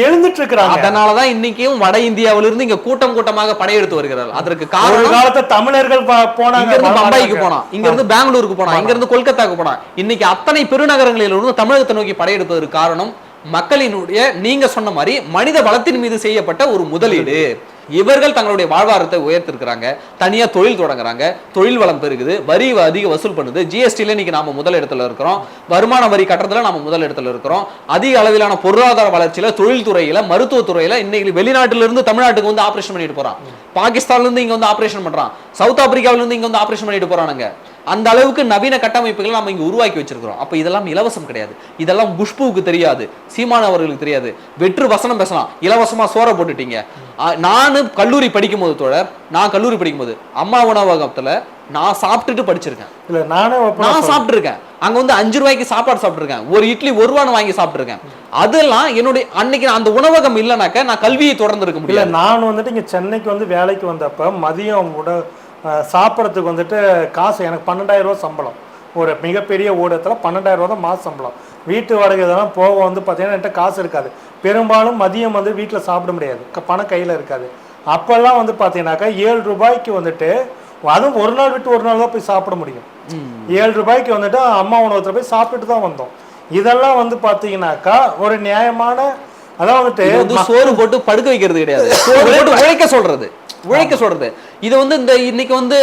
எழுந்துட்டு இருக்கிறாங்க அதனாலதான் இன்னைக்கும் வட இந்தியாவில இருந்து இங்க கூட்டம் கூட்டமாக படையெடுத்து வருகிறார்கள். அதற்கு காரணம் காலத்துல தமிழர்கள் போனாங்க. இருந்து பம்பாய்க்கு. போனான் இங்க இருந்து பெங்களூருக்கு போனான் இங்க இருந்து கொல்கத்தாக்கு போனான் இன்னைக்கு அத்தனை பெருநகரங்களில் இருந்து தமிழகத்தை நோக்கி படையெடுப்பதற்கு காரணம் மக்களினுடைய நீங்க சொன்ன மாதிரி மனித வளத்தின் மீது செய்யப்பட்ட ஒரு முதலீடு. இவர்கள் தங்களுடைய வாழ்வாரத்தை உயர்த்திருக்கிறாங்க. தனியாக தொழில் தொடங்குறாங்க. தொழில் வளம் பெருகுது. வரி அதிக வசூல் பண்ணுது. ஜிஎஸ்டியில் இன்னைக்கு நாம முதல் இடத்துல இருக்கிறோம். வருமான வரி கட்டுறதுல நாம முதல் இடத்துல இருக்கிறோம். அதிக அளவிலான பொருளாதார வளர்ச்சியில தொழில்துறையில் மருத்துவத்துறையில் இன்னைக்கு வெளிநாட்டிலிருந்து தமிழ்நாட்டுக்கு வந்து ஆபரேஷன் பண்ணிட்டு போறான். பாகிஸ்தான்ல இருந்து வந்து ஆபரேஷன் பண்றான். சவுத் ஆப்பிரிக்காவில இருந்து வந்து ஆபரேஷன் பண்ணிட்டு போகிறானுங்க அந்த அளவுக்கு நவீன கட்டமைப்புகளை நம்ம இங்க உருவாக்கி வச்சிருக்கிறோம். அப்ப இதெல்லாம் இலவசம் கிடையாது. இதெல்லாம் குஷ்புவுக்கு தெரியாது. சீமான் அவர்களுக்கு தெரியாது. வெற்று வசனம் பேசலாம். இலவசமா சோற போட்டுட்டீங்க. ஆ, நானு கல்லூரி படிக்கும் போது தோழர் நான் கல்லூரி படிக்கும் போது அம்மா உணவகத்துல நான் சாப்பிட்டுட்டு படிச்சிருக்கேன். இல்ல நானே நான் சாப்பிட்டுருக்கேன். அங்க வந்து அஞ்சு ரூபாய்க்கு சாப்பாடு சாப்பிட்டுருக்கேன். ஒரு இட்லி ஒரு ரூபான்னு வாங்கி சாப்பிட்டுருக்கேன். அதெல்லாம் என்னுடைய அன்னைக்கு அந்த உணவகம் இல்லைனாக்க நான் கல்வியை தொடர்ந்து இருக்க முடியாது. நான் வந்துட்டு இங்க சென்னைக்கு வந்து வேலைக்கு வந்தப்ப மதியம் உட சாப்பிடறதுக்கு வந்துட்டு காசு எனக்கு பன்னெண்டாயிரம் ரூபாய் சம்பளம். ஒரு மிகப்பெரிய ஊடகத்தில் பன்னெண்டாயிரம் ரூபா தான் மாச சம்பளம். வீட்டு வாடகை இதெல்லாம் போக வந்து பார்த்தீங்கன்னா என்கிட்ட காசு இருக்காது. பெரும்பாலும் மதியம் வந்து வீட்டில் சாப்பிட முடியாது. பணம் கையில் இருக்காது. அப்போல்லாம் வந்து பார்த்தீங்கன்னாக்கா ஏழு ரூபாய்க்கு வந்துட்டு அதுவும் ஒரு நாள் விட்டு ஒரு நாள் தான் போய் சாப்பிட முடியும். ஏழு ரூபாய்க்கு வந்துட்டு அம்மா உணவகத்தில் போய் சாப்பிட்டுட்டு தான் வந்தோம். இதெல்லாம் வந்து பார்த்தீங்கன்னாக்கா ஒரு நியாயமான அதான் வந்துட்டு சோறு போட்டு படுக்க வைக்கிறது கிடையாது. உழைக்க சொல்றது. உழைக்க சொல்றது. இது வந்து இந்த இன்னைக்கு வந்து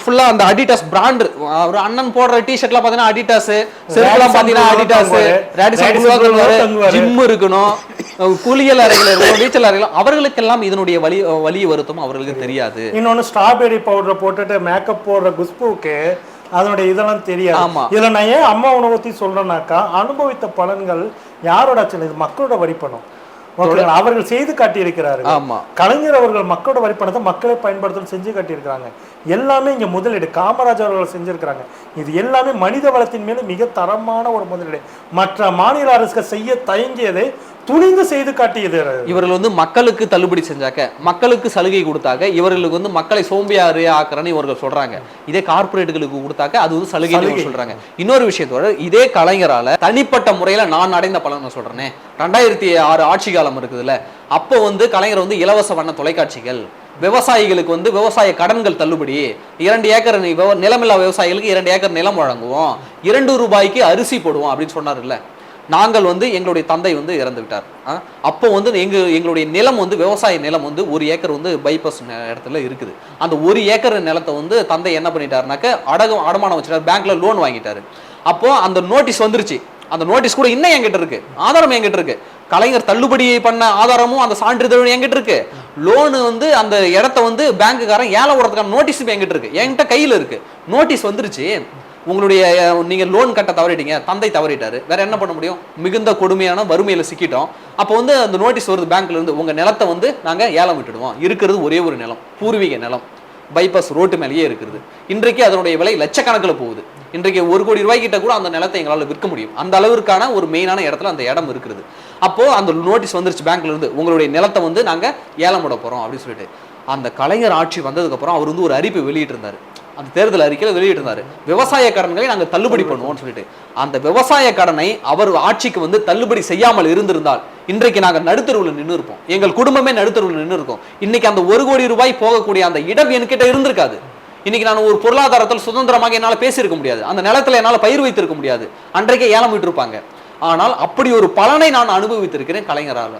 ஃபுல்லா அந்த அடிடாஸ் பிராண்ட் ஒரு அண்ணன் போடுற டிஷர்ட்லாம் பாத்தீங்கன்னா அடிடாஸ் செருப்புலாம் பாத்தீங்கன்னா அடிடாஸ். தங்குவாரு. ஜிம் இருக்கணும் குளியல் அறைகள் இருக்கணும் நீச்சல் அறைகள் அவர்களுக்கெல்லாம் இதனுடைய வலி வலி வருத்தம் அவர்களுக்கு தெரியாது இன்னொன்னு ஸ்ட்ராபெரி பவுடரை போட்டுட்டு மேக்கப் போடுற குஷ்புவுக்கு அதனுடைய இதெல்லாம் தெரியாது. இதுல நான் ஏன் அம்மா உணவகத்தை சொல்றேன்னாக்கா அனுபவித்த பலன்கள் யாரோட இது மக்களோட வரிப்பணம்? அவர்கள் செய்து காட்டியிருக்கிறார்கள். ஆமா. கலைஞர் அவர்கள் மக்களோட வரிப்பணத்தை மக்களை பயன்படுத்தல் செஞ்சு காட்டியிருக்கிறாங்க. எல்லாமே இங்க முதலீடு. காமராஜர் அவர்கள் செஞ்சிருக்கிறாங்க. இது எல்லாமே மனித வளத்தின் மேல மிக தரமான ஒரு முதலீடு. மற்ற மாநில அரசுகள் செய்ய தயங்கியதை துணிந்து செய்து காட்டியது இவர்கள் வந்து மக்களுக்கு தள்ளுபடி செஞ்சாக்க மக்களுக்கு சலுகை கொடுத்தாக்க இவர்களுக்கு வந்து மக்களை சோம்பியாரு ஆக்குறன்னு இவர்கள் சொல்றாங்க. இதே கார்ப்பரேட்டுகளுக்கு கொடுத்தாக்க அது வந்து சலுகை. சொல்றாங்க. இன்னொரு விஷயத்தோட இதே கலைஞரால தனிப்பட்ட முறையில நான் அடைந்த பலன் சொல்றேனே. ரெண்டாயிரத்தி ஆறு ஆட்சி காலம் இருக்குதுல்ல அப்போ வந்து கலைஞர் வந்து இலவச வண்ண தொலைக்காட்சிகள் விவசாயிகளுக்கு வந்து விவசாய கடன்கள் தள்ளுபடி இரண்டு ஏக்கர் நிலமில்லா விவசாயிகளுக்கு இரண்டு ஏக்கர் நிலம் வழங்குவோம் இரண்டு ரூபாய்க்கு அரிசி போடுவோம் அப்படின்னு சொன்னார்ல நாங்கள் வந்து எங்களுடைய தந்தை வந்து இறந்து விட்டார். அப்போ வந்து எங்க எங்களுடைய நிலம் வந்து விவசாய நிலம் வந்து ஒரு ஏக்கர் வந்து பைபாஸ் இடத்துல இருக்குது. அந்த ஒரு ஏக்கர் நிலத்தை வந்து தந்தை என்ன பண்ணிட்டாருனாக்க அடகம் அடமானம் வச்சுட்டார் பேங்க்ல லோன் வாங்கிட்டாரு. அப்போ அந்த நோட்டீஸ் வந்துருச்சு. அந்த நோட்டீஸ் கூட இன்னும் என்கிட்ட இருக்கு. ஆதாரம் என்கிட்ட இருக்கு. கலைஞர் தள்ளுபடி பண்ண ஆதாரமும் அந்த சான்றிதழும் என்கிட்ட இருக்கு. லோனு வந்து அந்த இடத்த வந்து பேங்க்குக்காரன் ஏழை விடுறதுக்கான நோட்டீஸும் என்கிட்ட இருக்கு. என்கிட்ட கையில இருக்கு. நோட்டீஸ் வந்துருச்சு. உங்களுடைய நீங்கள் லோன் கட்ட தவறிட்டீங்க தந்தை தவறிட்டாரு. வேற என்ன பண்ண முடியும்? மிகுந்த கொடுமையான வறுமையில் சிக்கிட்டோம். அப்போ வந்து அந்த நோட்டீஸ் வருது பேங்க்லேருந்து உங்கள் நிலத்தை வந்து நாங்கள் ஏலம் விட்டுடுவோம். இருக்கிறது ஒரே ஒரு நிலம் பூர்வீக நிலம். பைபாஸ் ரோட்டு மேலேயே இருக்குது. இன்றைக்கு அதனுடைய விலை லட்சக்கணக்கில் போகுது. இன்றைக்கு ஒரு கோடி ரூபாய்க்கிட்ட கூட அந்த நிலத்தை எங்களால் விற்க முடியும். அந்த அளவிற்கான ஒரு மெயினான இடத்துல அந்த இடம் இருக்குது. அப்போ அந்த நோட்டீஸ் வந்துருச்சு பேங்க்லேருந்து உங்களுடைய நிலத்தை வந்து நாங்கள் ஏலம் விட போகிறோம் அப்படின்னு சொல்லிட்டு. அந்த கலைஞர் ஆட்சி வந்ததுக்கப்புறம் அவர் வந்து ஒரு அறிவிப்பு வெளியிட்டிருந்தார். அந்த தேர்தல் அறிக்கையில வெளியிட்டிருந்தாரு. விவசாய கடன்களை நாங்க தள்ளுபடி பண்ணுவோம்னு சொல்லிட்டு. அந்த விவசாய கடனை அவர் ஆட்சிக்கு வந்து தள்ளுபடி செய்யாமல் இருந்திருந்தால் இன்றைக்கு நாங்க நடுத்தருவில் நின்று இருப்போம் எங்கள் குடும்பமே நடுத்தருவில் நின்று இருக்கோம் இன்னைக்கு அந்த ஒரு கோடி ரூபாய் போகக்கூடிய அந்த இடம் என்கிட்ட இருந்திருக்காது. இன்னைக்கு நான் ஒரு பொருளாதாரத்தில் சுதந்திரமாக என்னால பேசியிருக்க முடியாது. அந்த நிலத்துல என்னால பயிர் வைத்திருக்க முடியாது. அன்றைக்கே ஏலம் விட்டிருப்பாங்க. ஆனால் அப்படி ஒரு பலனை நான் அனுபவித்திருக்கிறேன் கலைஞரால.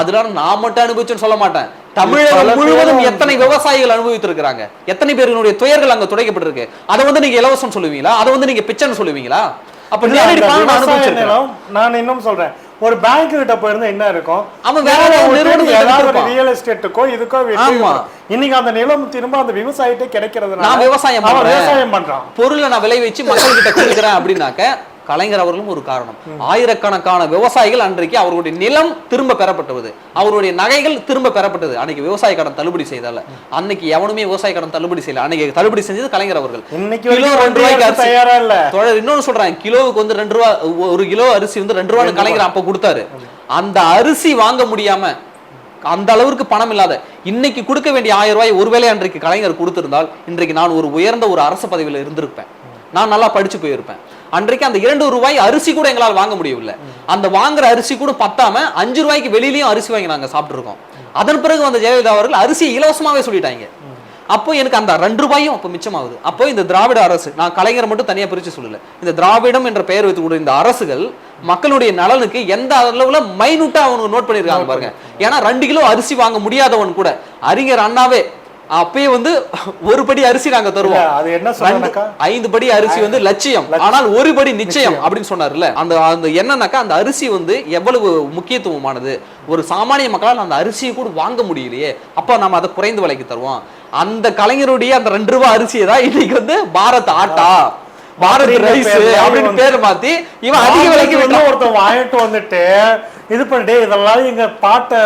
அதனால நான் மட்டும் அனுபவிச்சேன்னு சொல்ல மாட்டேன். தமிழகம் முழுவதும் எத்தனை விவசாயிகள் அனுபவித்திருக்கிறாங்க? எத்தனை பேருடைய துயர்கள் அங்க துடைக்கப்பட்டிருக்கு? அதை வந்து நீங்க இலவசம் சொல்லுவீங்களா? அதை வந்து நீங்க பிச்சைன்னு சொல்லுவீங்களா? அப்ப நேரடி நான் இன்னும் சொல்றேன். ஒரு பேங்க் கிட்ட போயிருந்தா என்ன இருக்கும்? அவன் வேற ஏதாவது. ரியல் எஸ்டேட்டுக்கோ இதுக்கோ. இன்னைக்கு அந்த நிலம் திரும்ப அந்த விவசாயிட்டே கிடைக்கிறதுனால நான் விவசாயம். விவசாயம் பண்றான். பொருளை நான் விளைவிச்சு மக்கள் கிட்ட கொடுக்குறேன் அப்படின்னாக்க கலைஞர் அவர்களும் ஒரு காரணம். ஆயிரக்கணக்கான விவசாயிகள் அன்றைக்கு அவர்களுடைய நிலம் திரும்ப பெறப்பட்டது. அவருடைய நகைகள் திரும்ப பெறப்பட்டது. அன்னைக்கு விவசாய கடன் தள்ளுபடி செய்தால. அன்னைக்கு எவனுமே விவசாய கடன் தள்ளுபடி செய்யல. அன்னைக்கு தள்ளுபடி செஞ்சது கலைஞர் அவர்கள். கிலோ வரைக்கும் ரெண்டு ரூபாய்க்கு அரசு. இன்னொன்னு சொல்றேன். கிலோவுக்கு வந்து ரெண்டு ரூபா ஒரு கிலோ அரிசி வந்து ரெண்டு ரூபான்னு கலைஞர் அப்ப கொடுத்தாரு. அந்த அரிசி வாங்க முடியாம அந்த அளவிற்கு பணம் இல்லாத இன்னைக்கு கொடுக்க வேண்டிய ஆயிரம் ரூபாய் ஒருவேளை அன்றைக்கு கலைஞர் கொடுத்திருந்தால் இன்றைக்கு நான் ஒரு உயர்ந்த ஒரு அரசு பதவியில இருந்திருப்பேன். நான் நல்லா படிச்சு போயிருப்பேன். அன்றைக்கு அந்த இரண்டு ரூபாய் அரிசி கூட எங்களால் வாங்க முடியவில்லை. அந்த வாங்குற அரிசி கூட பத்தாம அஞ்சு ரூபாய்க்கு வெளியிலயும் அரிசி வாங்கி நாங்க சாப்பிட்டுருக்கோம். அதன் பிறகு வந்த ஜெயலலிதா அவர்கள் அரிசியை இலவசமாவே சொல்லிட்டாங்க. அப்போ எனக்கு அந்த ரெண்டு ரூபாயும் அப்போ மிச்சமாகுது. அப்போ இந்த திராவிட அரசு நான் கலைஞரை மட்டும் தனியா பிரிச்சு சொல்லல. இந்த திராவிடம் என்ற பெயர் வைத்து இந்த அரசுகள் மக்களுடைய நலனுக்கு எந்த அளவுல மைனூட்டா அவங்க நோட் பண்ணிருக்காங்க பாருங்க. ஏன்னா ரெண்டு கிலோ அரிசி வாங்க முடியாதவன் கூட அறிஞர் அண்ணாவே அப்பயே வந்து ஒரு படி அரிசி நாங்க தருவோம். அது என்ன ஐந்து படி அரிசி வந்து லட்சியம். ஆனால் ஒரு படி நிச்சயம் அப்படின்னு சொன்னார்ல. அந்த அந்த என்னன்னாக்கா அந்த அரிசி வந்து எவ்வளவு முக்கியத்துவமானது? ஒரு சாமானிய மக்களால் அந்த அரிசியை கூட வாங்க முடியலையே. அப்ப நம்ம அதை குறைந்த விலைக்கு தருவோம். அந்த கலைஞருடைய அந்த ரெண்டு ரூபாய் அரிசியை தான் இன்னைக்கு வந்து பாரத் ஆட்டா. பாரத் ரைஸ் அப்படின்னு பேர் மாத்தி இவன் அதிக விலைக்கு வந்து. ஒருத்தன் வாங்கிட்டு வந்துட்டு இது பண்ணிட்டு இதெல்லாம் எங்க பாட்ட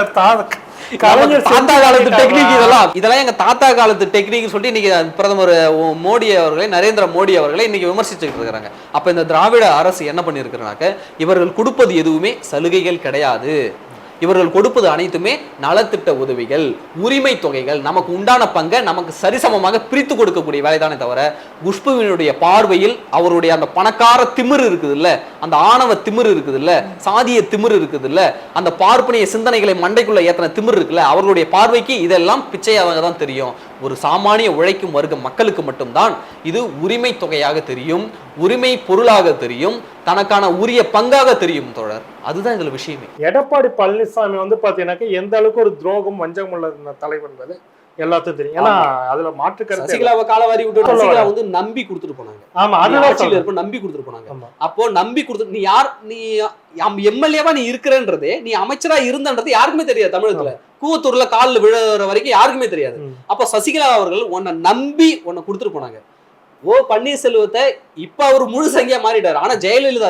தாத்தா காலத்து? டெக்னிக் இதெல்லாம் இதெல்லாம் எங்க தாத்தா காலத்து டெக்னிக் சொல்லிட்டு இன்னைக்கு பிரதமர் மோடி அவர்களை நரேந்திர மோடி அவர்களை இன்னைக்கு விமர்சிச்சுட்டு இருக்காங்க அப்ப இந்த திராவிட அரசு என்ன பண்ணிருக்கிறாங்க இவர்கள் கொடுப்பது எதுவுமே சலுகைகள் கிடையாது. இவர்கள் கொடுப்பது அனைத்துமே நலத்திட்ட உதவிகள் உரிமை தொகைகள். நமக்கு உண்டான பங்கை நமக்கு சரிசமமாக பிரித்து கொடுக்கக்கூடிய வேலைதானே தவிர குஷ்புவினுடைய பார்வையில் அவருடைய அந்த பணக்கார திமிரு இருக்குது இல்ல அந்த ஆணவ திமிரு இருக்குது இல்ல சாதிய திமிரு இருக்குது இல்ல அந்த பார்ப்பனிய சிந்தனைகளை மண்டைக்குள்ள ஏத்தன திமிரு இருக்குல்ல அவர்களுடைய பார்வைக்கு இதெல்லாம் பிச்சையாக தான் தெரியும். ஒரு சாமானிய உழைக்கும் வர்க்க மக்களுக்கு மட்டும்தான் இது உரிமை தொகையாக தெரியும். உரிமை பொருளாக தெரியும் தனக்கான உரிய பங்காக தெரியும் தோழர் அதுதான் இதுல விஷயமே எடப்பாடி பழனிசாமி வந்து பாத்தீங்கன்னாக்க எந்த அளவுக்கு ஒரு துரோகம் வஞ்சகம் உள்ள தலைவர் என்பது எல்லாத்துக்கும் தெரியும் ஏன்னா அதுல மாற்று கருத்து. சசிகலாவை காலவாரி விட்டு சசிகலா. வந்து நம்பி கொடுத்துட்டு போனாங்க ஆமா அதுதான் ஆட்சியில. இருப்ப நம்பி கொடுத்துட்டு போனாங்க. அப்போ நம்பி கொடுத்து நீ யார் நீ எம்எல்ஏவா நீ இருக்கிறன்றதே நீ அமைச்சரா இருந்தன்றது யாருக்குமே தெரியாது தமிழகத்துல கூவத்தூர்ல காலில் விழுற வரைக்கும் யாருக்குமே தெரியாது. அப்ப சசிகலா அவர்கள் உன்னை நம்பி உன்னை கொடுத்துட்டு போனாங்க ஓ பன்னீர்செல்வத்தை இப்ப அவர் முழு சங்கியா மாறிட்டார். ஆனா ஜெயலலிதா